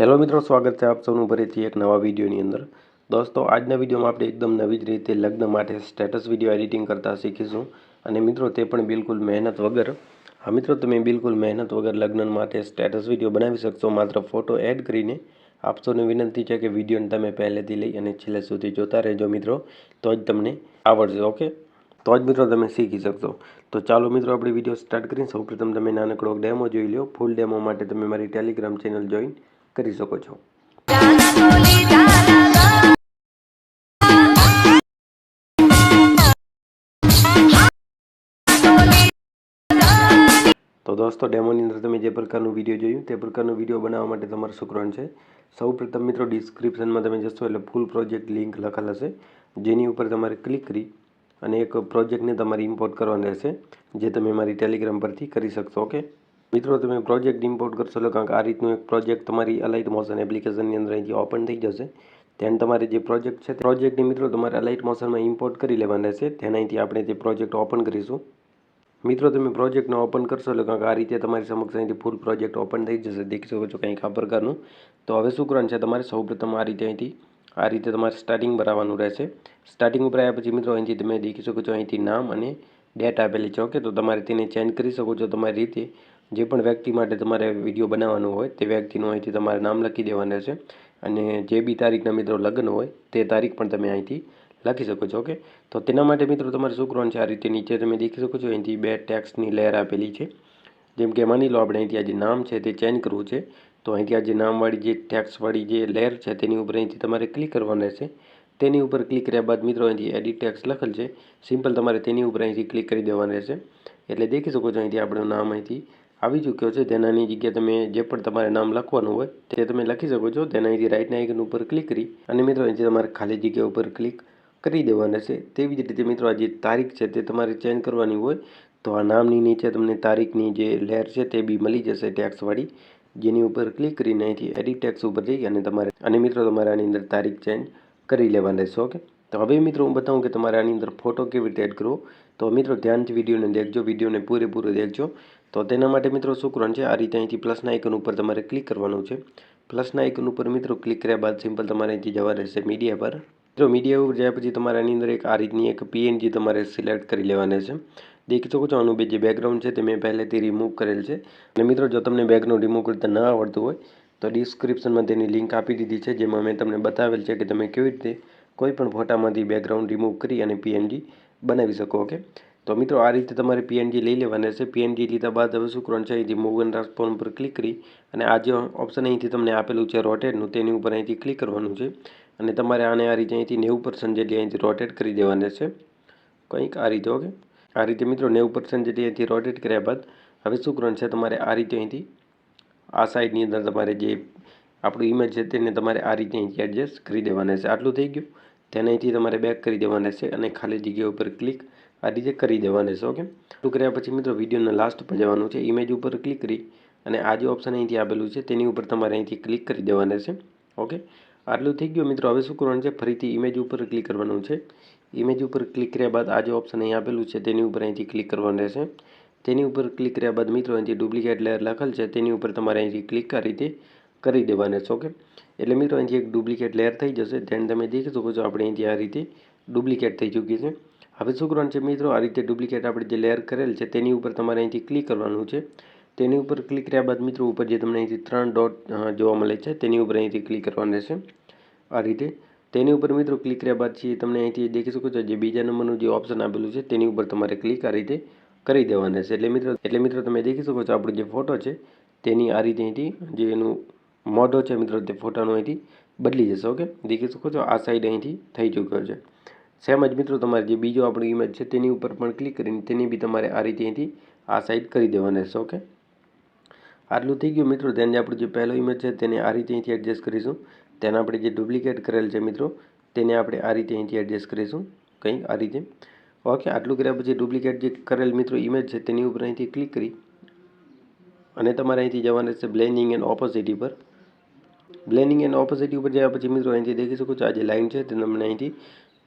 Hello મિત્રો, સ્વાગત છે આપ સૌનું ફરીથી એક નવા વિડીયોની અંદર. દોસ્તો, આજના વિડીયોમાં આપણે એકદમ નવી જ રીતે લગ્ન માટે સ્ટેટસ વીડિયો એડિટિંગ કરતા શીખીશું. અને મિત્રો, તે પણ બિલકુલ મહેનત વગર. હા, મિત્રો, તમે બિલકુલ મહેનત વગર લગ્ન માટે સ્ટેટસ વીડિયો બનાવી શકશો. માત્ર ફોટો એડ કરીને આપ વિનંતી છે કે વિડીયોને તમે પહેલેથી લઈ અને છેલ્લે સુધી જોતા રહેજો મિત્રો. તો જ તમને આવડશે, ઓકે? તો જ મિત્રો, તમે શીખી શકશો. તો ચાલો મિત્રો, આપણે વીડિયો સ્ટાર્ટ કરીએ. સૌપ્રથમ તમે નાનકડો ડેમો જોઈ લો ફૂલ ડેમો માટે તમે મારી ટેલિગ્રામ ચેનલ જોઈન કરી શકો છો. તો દોસ્તો, ડેમોની અંદર તમે જે પ્રકારનું વીડિયો જોયું, તે પ્રકારનું વીડિયો બનાવવા માટે તમારે શું છે. સૌ પ્રથમ મિત્રો ડિસ્ક્રિપ્શનમાં તમે જશો એટલે ફૂલ પ્રોજેક્ટ લિંક લખેલ હશે. જેની ઉપર તમારે ક્લિક કરી અને એક પ્રોજેક્ટને તમારે ઇમ્પોર્ટ કરવાનો રહેશે, જે તમે મારી ટેલિગ્રામ પરથી કરી શકશો ઓકે મિત્રો, તમે પ્રોજેક્ટ ઇમ્પોર્ટ કરશો એટલે કાંઈક આ રીતનું એક પ્રોજેક્ટ તમારી અલાઇટ મોશન એપ્લિકેશનની અંદર અહીંથી ઓપન થઈ જશે. ત્યાં તમારે જે પ્રોજેક્ટ છે પ્રોજેક્ટની મિત્રો તમારે અલાઇટ મોશનમાં ઇમ્પોર્ટ કરી લેવાના રહેશે તેના અહીંથી આપણે તે પ્રોજેક્ટ ઓપન કરીશું. મિત્રો, તમે પ્રોજેક્ટને ઓપન કરશો એટલે કે આ રીતે તમારી સમક્ષ અહીંથી ફૂલ પ્રોજેક્ટ ઓપન થઈ જશે. દેખી શકો છો કંઈક આ પ્રકારનું. તો હવે શું કરવાનું છે તમારે? સૌપ્રથમ આ રીતે અહીંથી, આ રીતે તમારે સ્ટાર્ટિંગ ભરાવાનું રહેશે. સ્ટાર્ટિંગ ઉપર આવ્યા પછી મિત્રો અહીંથી તમે દેખી શકો છો અહીંથી નામ અને ડેટ આપેલી છે. ઓકે તો તમારે તેને ચેન્જ કરી શકો છો તમારી રીતે. જે પણ વ્યક્તિ માટે તમારે વીડિયો બનાવવાનો હોય તે વ્યક્તિનું અહીંથી તમારે નામ લખી દેવાનું છે અને જે બી તારીખના મિત્રો લગ્ન હોય તે તારીખ પણ તમે અહીંથી લખી શકો છો, ઓકે? તો તેના માટે મિત્રો તમારે શું છે? આ રીતે નીચે તમે દેખી શકો છો, અહીંથી બે ટેક્સની લેયર આપેલી છે. જેમ કે માની લો આપણે અહીંથી આ જે નામ છે તે ચેન્જ કરવું છે, તો અહીંથી આ જે નામવાળી જે ટેક્સવાળી જે લેયર છે તેની ઉપર અહીંથી તમારે ક્લિક કરવાનું રહેશે તેની ઉપર ક્લિક કર્યા બાદ મિત્રો અહીંથી એડિટ ટેક્સ લખેલ છે. સિમ્પલ તમારે તેની ઉપર અહીંથી ક્લિક કરી દેવાનું રહેશે એટલે દેખી શકો છો અહીંથી આપણું નામ અહીંથી આવી ચૂક્યો છે. તેનાની જગ્યાએ તમે જે પણ તમારે નામ લખવાનું હોય તે તમે લખી શકો છો. તેના અહીંથી રાઇટના આઇકન ઉપર ક્લિક કરી અને મિત્રો અહીંથી તમારે ખાલી જગ્યા ઉપર ક્લિક કરી દેવાના છે. તેવી જ રીતે મિત્રો આ જે તારીખ છે તે તમારે ચેન્જ કરવાની હોય તો આ નામની નીચે તમને તારીખની જે લેર છે તે બી મળી જશે ટેક્સવાળી જેની ઉપર ક્લિક કરીને અહીંથી એડિટ ટેક્સ ઉપર જઈ અને તમારે અને મિત્રો તમારે આની અંદર તારીખ ચેન્જ કરી લેવાની રહેશે ઓકે તો હવે મિત્રો હું બતાવું કે તમારે આની અંદર ફોટો કેવી રીતે એડ કરવો. તો મિત્રો ધ્યાનથી વિડીયોને દેખજો. વિડીયોને પૂરેપૂરો દેખજો. તો તેના માટે મિત્રો શું કરવાનું છે? આ રીતે અહીંથી પ્લસના આઇકન ઉપર તમારે ક્લિક કરવાનું છે. પ્લસના આઇકન ઉપર મિત્રો ક્લિક કર્યા બાદ સિમ્પલ તમારે અહીંથી જવા રહેશે મીડિયા પર. મિત્રો મીડિયા ઉપર જાય પછી તમારે આની અંદર એક આ રીતની એક પીએનજી તમારે સિલેક્ટ કરી લેવાના છે. દેખી શકો છો આનું બે જે બેકગ્રાઉન્ડ છે તે મેં પહેલેથી રિમૂવ કરેલ છે. અને મિત્રો જો તમને બેકગ્રાઉન્ડ રિમૂવ કરતા ન આવડતું હોય, તો ડિસ્ક્રિપ્શનમાં તેની લિંક આપી દીધી છે, જેમાં મેં તમને બતાવેલ છે કે તમે કેવી રીતે કોઈ પણ ફોટામાંથી બેકગ્રાઉન્ડ રિમૂવ કરી અને પીએનજી બનાવી શકો ઓકે તો મિત્રો આ રીતે તમારે પીએનજી લઈ લેવાના છે. પીએનજી લીધા બાદ હવે શું છે, અહીંથી મૂવ એન્ડ ટ્રાન્સફોર્મ પર ક્લિક કરી અને આ જે ઓપ્શન અહીંથી તમને આપેલું છે રોટેટનું તેની ઉપર અહીંથી ક્લિક કરવાનું છે. અને તમારે આને આ રીતે અહીંથી નેવું પર્સન્ટ જેટલી અહીંથી રોટેટ કરી દેવાના છે. કંઈક આ રીતે, ઓકે? આ રીતે મિત્રો નેવું પર્સન્ટ જેટલી અહીંથી રોટેટ કર્યા બાદ હવે શું છે, તમારે આ રીતે અહીંથી આ સાઈડની અંદર તમારે જે આપણું ઇમેજ છે, તેને તમારે આ રીતે અહીંથી એડજસ્ટ કરી દેવાના છે. આટલું થઈ ગયું. તેને અહીંથી તમારે બેક કરી દેવાના છે અને ખાલી જગ્યા ઉપર ક્લિક આ રીતે કરી દેવાના છે ઓકે આટલું કર્યા પછી મિત્રો વિડીયોના લાસ્ટ પર જવાનું છે ઇમેજ ઉપર ક્લિક કરી અને આ જે ઓપ્શન અહીંથી આપેલું છે, તેની ઉપર તમારે અહીંથી ક્લિક કરી દેવાના છે ઓકે આટલું થઈ ગયું મિત્રો, હવે શું કરવાનું છે? ફરીથી ઇમેજ ઉપર ક્લિક કરવાનું છે. ઇમેજ ઉપર ક્લિક કર્યા બાદ આ જે ઓપ્શન અહીં આપેલું છે, તેની ઉપર અહીંથી ક્લિક કરવાનું રહેશે તેની ઉપર ક્લિક કર્યા બાદ મિત્રો અહીંથી ડુપ્લિકેટ લેયર લખેલ છે, તેની ઉપર તમારે અહીંથી ક્લિક આ રીતે કરી દેવાના છે ઓકે એટલે મિત્રો અહીંથી એક ડુપ્લિકેટ લેયર થઈ જશે ધ્યાન તમે દેખી શકો છો, આપણે અહીંથી આ રીતે ડુપ્લિકેટ થઈ ચૂકી છે. હવે શું કરવાનું છે, મિત્રો, આ રીતે ડુપ્લિકેટ આપણે જે લેયર કરેલ છે, તેની ઉપર તમારે અહીંથી ક્લિક કરવાનું છે. તેની ઉપર ક્લિક કર્યા બાદ, મિત્રો, ઉપર જે તમને અહીંથી ત્રણ ડોટ જોવા મળે છે, તેની ઉપર અહીંથી ક્લિક કરવાનું રહેશે. આ રીતે. તેની ઉપર, મિત્રો ક્લિક કર્યા બાદ છે તમને અહીંથી દેખી શકો છો, જે બીજા નંબરનું જે ઓપ્શન આપેલું છે, તેની ઉપર તમારે ક્લિક આ રીતે કરી દેવાના છે એટલે, મિત્રો એટલે, મિત્રો, તમે દેખી શકો છો, આપણો જે ફોટો છે, તેની આ રીતે અહીંથી, જે એનું મોઢો છે, મિત્રો, તે ફોટાનું અહીંથી બદલી જશે, ઓકે? દેખી શકો છો, આ સાઈડ અહીંથી થઈ ચૂક્યો છે. સેમ જ મિત્રો તમારે જે બીજો આપણો ઇમેજ છે તેની ઉપર પણ ક્લિક કરીને તેની બી તમારે આ રીતે અહીંથી આ સાઈડ કરી દેવાની રહેશે ઓકે આટલું થઈ ગયું મિત્રો. તેને આપણું જે પહેલો ઇમેજ છે તેને આ રીતે અહીંથી એડજસ્ટ કરીશું. તેને આપણે જે ડુપ્લિકેટ કરેલ છે મિત્રો, તેને આપણે આ રીતે અહીંથી એડજસ્ટ કરીશું, કંઈક આ રીતે. ઓકે આટલું કર્યા પછી ડુપ્લિકેટ જે કરેલ મિત્રો ઇમેજ છે તેની ઉપર અહીંથી ક્લિક કરી અને તમારે અહીંથી જવાનું રહેશે બ્લેન્ડિંગ એન્ડ ઓપોઝિટી પર. બ્લેન્ડિંગ એન્ડ ઓપોઝિટી ઉપર ગયા પછી મિત્રો અહીંથી દેખી શકો છો આ જે લાઇન છે તે તમને અહીંથી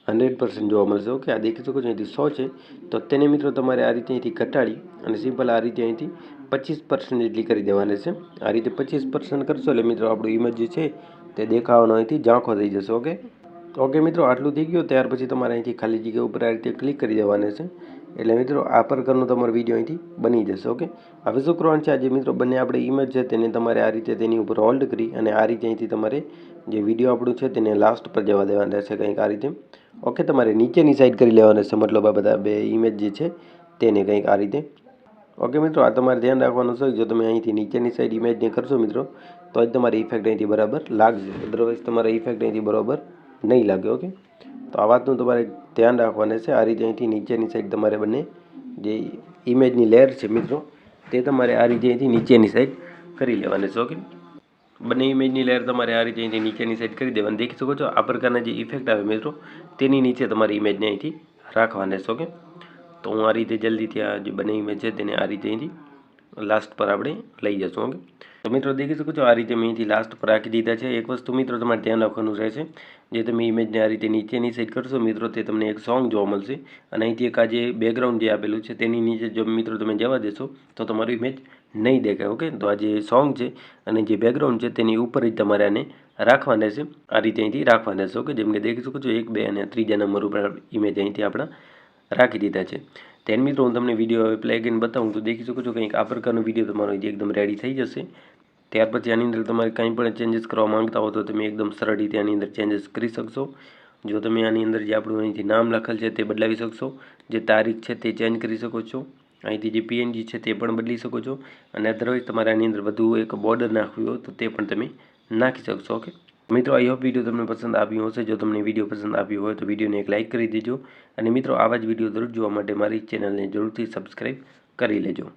હંડ્રેડ પર્સન્ટ જોવા મળશે. ઓકે, આ દેખી શકો છો અહીંથી સો છે. તો તેને મિત્રો તમારે આ રીતે અહીંથી ઘટાડી અને સિમ્પલ આ રીતે અહીંથી પચીસ પર્સન્ટ જેટલી કરી દેવાની છે. આ રીતે પચીસ પર્સન્ટ કરશો એટલે મિત્રો આપણું ઇમેજ જે છે તે દેખાવાનો અહીંથી ઝાંખો થઈ જશે. ઓકે? ઓકે મિત્રો, આટલું થઈ ગયું. ત્યાર પછી તમારે અહીંથી ખાલી જગ્યા ઉપર આ રીતે ક્લિક કરી દેવાની છે. એટલે મિત્રો, આ પ્રકારનો તમારો વીડિયો અહીંથી બની જશે. ઓકે? હવે શું કરવાનું છે આજે મિત્રો બંને આપણે ઇમેજ છે, તેને તમારે આ રીતે તેની ઉપર હોલ્ડ કરી અને આ રીતે અહીંથી તમારે જે વીડિયો આપણું છે તેને લાસ્ટ પર જવા દેવાના રહેશે કંઈક આ રીતે. ઓકે તમારે નીચેની સાઈડ કરી લેવાના છે મતલબ આ બધા બે ઇમેજ જે છે તેને કંઈક આ રીતે. ઓકે મિત્રો, આ તમારે ધ્યાન રાખવાનું છે. જો તમે અહીંથી નીચેની સાઈડ ઇમેજને કરશો મિત્રો, તો જ તમારી ઇફેક્ટ અહીંથી બરાબર લાગશે. અદરવાઇઝ તમારે ઇફેક્ટ અહીંથી બરાબર નહીં લાગે ઓકે તો આ વાતનું તમારે ધ્યાન રાખવાનું છે. આ રીતે અહીંથી નીચેની સાઈડ તમારે બંને જે ઇમેજની લેયર છે મિત્રો, તે તમારે આ રીતે અહીંથી નીચેની સાઈડ કરી લેવાની છે ઓકે બંને ઇમેજની લેયર તમારે આ રીતે અહીંથી નીચેની સાઈડ કરી દેવાની. દેખી શકો છો? આ પ્રકારના જે ઇફેક્ટ આવે મિત્રો, તેની નીચે તમારી ઇમેજને અહીંથી રાખવાની છે ઓકે તો હું આ રીતે જલ્દીથી આ જે બંને ઇમેજ છે તેને આ રીતે અહીંથી લાસ્ટ પર આપણે લઈ જશું ઓકે તો મિત્રો, દેખી શકો છો? આ રીતે મેં અહીંથી લાસ્ટ પર રાખી દીધા છે. એક વસ્તુ મિત્રો તમારે ધ્યાન રાખવાનું રહેશે જે તમે ઇમેજને આ રીતે નીચેની સાઈડ કરશો, મિત્રો, તે તમને એક સોંગ જોવા મળશે. અને અહીંથી એક આ જે બેકગ્રાઉન્ડ જે આપેલું છે, તેની નીચે જો મિત્રો તમે જવા દેશો, તો તમારું ઇમેજ નહીં દેખાય, ઓકે? તો આ જે સોંગ છે અને જે બેકગ્રાઉન્ડ છે તેની ઉપર જ તમારે આને રાખવાના છે. આ રીતે અહીંથી રાખવાના છે, ઓકે? જેમ કે દેખી શકો છો, એક, બે અને ત્રીજા નંબર ઉપર ઇમેજ અહીંથી આપણા રાખી દીધા છે. તેન મિત્રો, હું તમને વીડિયો હવે પ્લે કરીને બતાવું, તો દેખી શકો છો કંઈક આ પ્રકારનો વીડિયો તમારો એકદમ રેડી થઈ જશે. ત્યાર પછી આની અંદર તમારે કંઈ પણ ચેન્જીસ કરવા માંગતા હો તો તમે એકદમ સરળ રીતે આની અંદર ચેન્જીસ કરી શકશો. જો તમે આની અંદર જે આપણું અહીંથી નામ લખેલ છે તે બદલાવી શકશો. જે તારીખ છે તે ચેન્જ કરી શકો છો. અહીંથી જે પીએનજી છે તે પણ બદલી શકો છો. અને અધરવાઇઝ તમારે આની અંદર વધુ એક બોર્ડર નાખવી હોય તો તે પણ તમે નાખી શકશો ઓકે મિત્રો આઈ હોપ વીડિયો તમને પસંદ આવ્યો હશે. જો તમને વીડિયો પસંદ આવ્યો હોય તો વિડીયોને એક લાઇક કરી દેજો. અને મિત્રો, આવા જ વીડિયો દરરોજ જોવા માટે મારી ચેનલને જરૂરથી સબસ્ક્રાઈબ કરી લેજો.